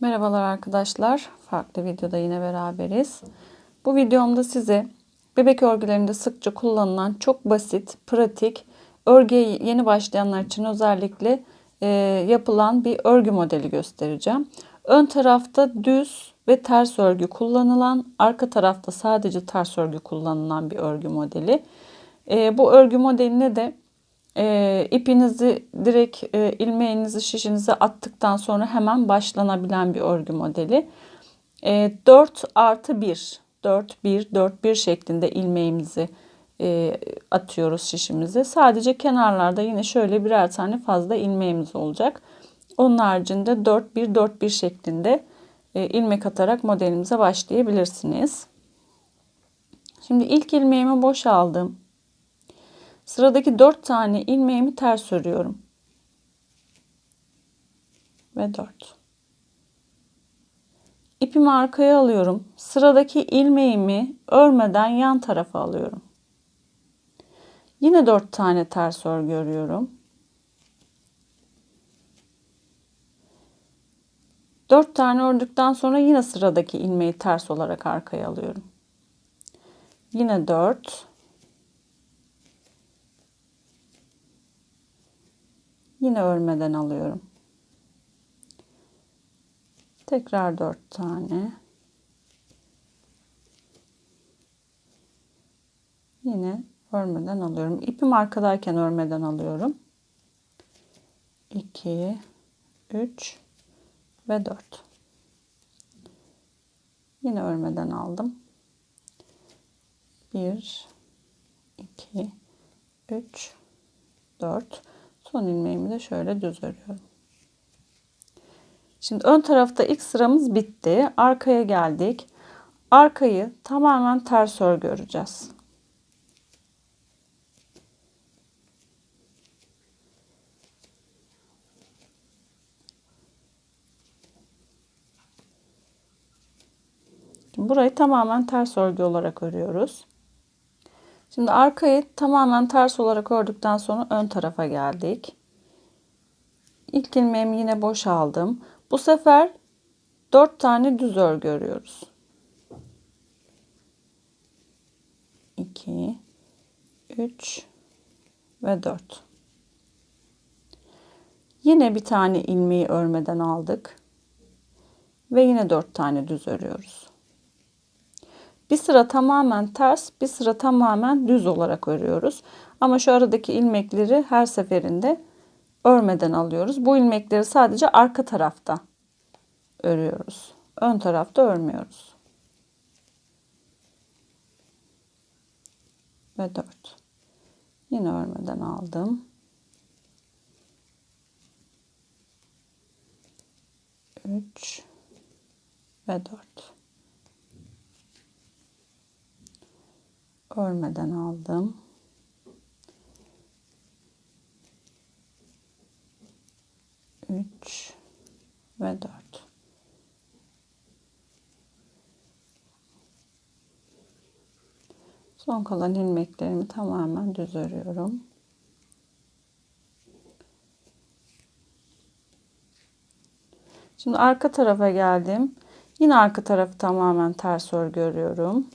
Merhabalar arkadaşlar. Farklı videoda yine beraberiz. Bu videomda size bebek örgülerinde sıkça kullanılan çok basit, pratik, örgüye yeni başlayanlar için özellikle e, yapılan bir örgü modeli göstereceğim. Ön tarafta düz ve ters örgü kullanılan, arka tarafta sadece ters örgü kullanılan bir örgü modeli. E, bu örgü modeline de e, ipinizi direkt e, ilmeğinizi şişinize attıktan sonra hemen başlanabilen bir örgü modeli. E, 4 artı 1, 4, 1, 4, 1 şeklinde ilmeğimizi e, atıyoruz şişimize. Sadece kenarlarda yine şöyle birer tane fazla ilmeğimiz olacak. Onun haricinde 4, 1, 4, 1 şeklinde e, ilmek atarak modelimize başlayabilirsiniz. Şimdi ilk ilmeğimi boşaldım. Sıradaki 4 tane ilmeğimi ters örüyorum. Ve 4. İpimi arkaya alıyorum. Sıradaki ilmeğimi örmeden yan tarafa alıyorum. Yine 4 tane ters örgü örüyorum. 4 tane ördükten sonra yine sıradaki ilmeği ters olarak arkaya alıyorum. Yine 4 Yine örmeden alıyorum. Tekrar 4 tane. Yine örmeden alıyorum. İpim arkadayken örmeden alıyorum. 2 3 ve 4. Yine örmeden aldım. 1 2 3 4 Son ilmeğimi de şöyle düz örüyorum. Şimdi ön tarafta ilk sıramız bitti. Arkaya geldik. Arkayı tamamen ters örgü öreceğiz. Burayı tamamen ters örgü olarak örüyoruz. Şimdi arkayı tamamen ters olarak ördükten sonra ön tarafa geldik. İlk ilmeğimi yine boş aldım. Bu sefer 4 tane düz örgü örüyoruz. 2 3 ve 4. Yine bir tane ilmeği örmeden aldık. Ve yine 4 tane düz örüyoruz. Bir sıra tamamen ters, bir sıra tamamen düz olarak örüyoruz. Ama şu aradaki ilmekleri her seferinde örmeden alıyoruz. Bu ilmekleri sadece arka tarafta örüyoruz. Ön tarafta örmüyoruz. Ve 4. Yine örmeden aldım. 3 ve 4. örmeden aldım. Üç ve dört. Son kalan ilmeklerimi tamamen düz örüyorum. Şimdi arka tarafa geldim. Yine arka tarafı tamamen ters örgü örüyorum.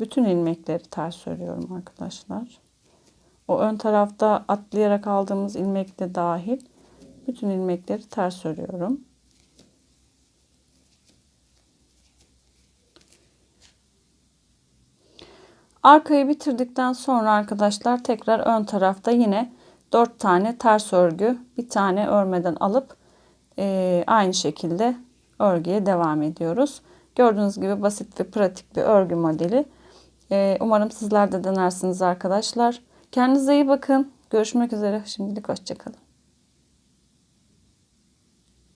Bütün ilmekleri ters örüyorum arkadaşlar. O ön tarafta atlayarak aldığımız ilmek de dahil bütün ilmekleri ters örüyorum. Arkayı bitirdikten sonra arkadaşlar tekrar ön tarafta yine 4 tane ters örgü bir tane örmeden alıp e, aynı şekilde örgüye devam ediyoruz. Gördüğünüz gibi basit ve pratik bir örgü modeli. Ee, umarım sizler de denersiniz arkadaşlar. Kendinize iyi bakın. Görüşmek üzere. Şimdilik hoşçakalın.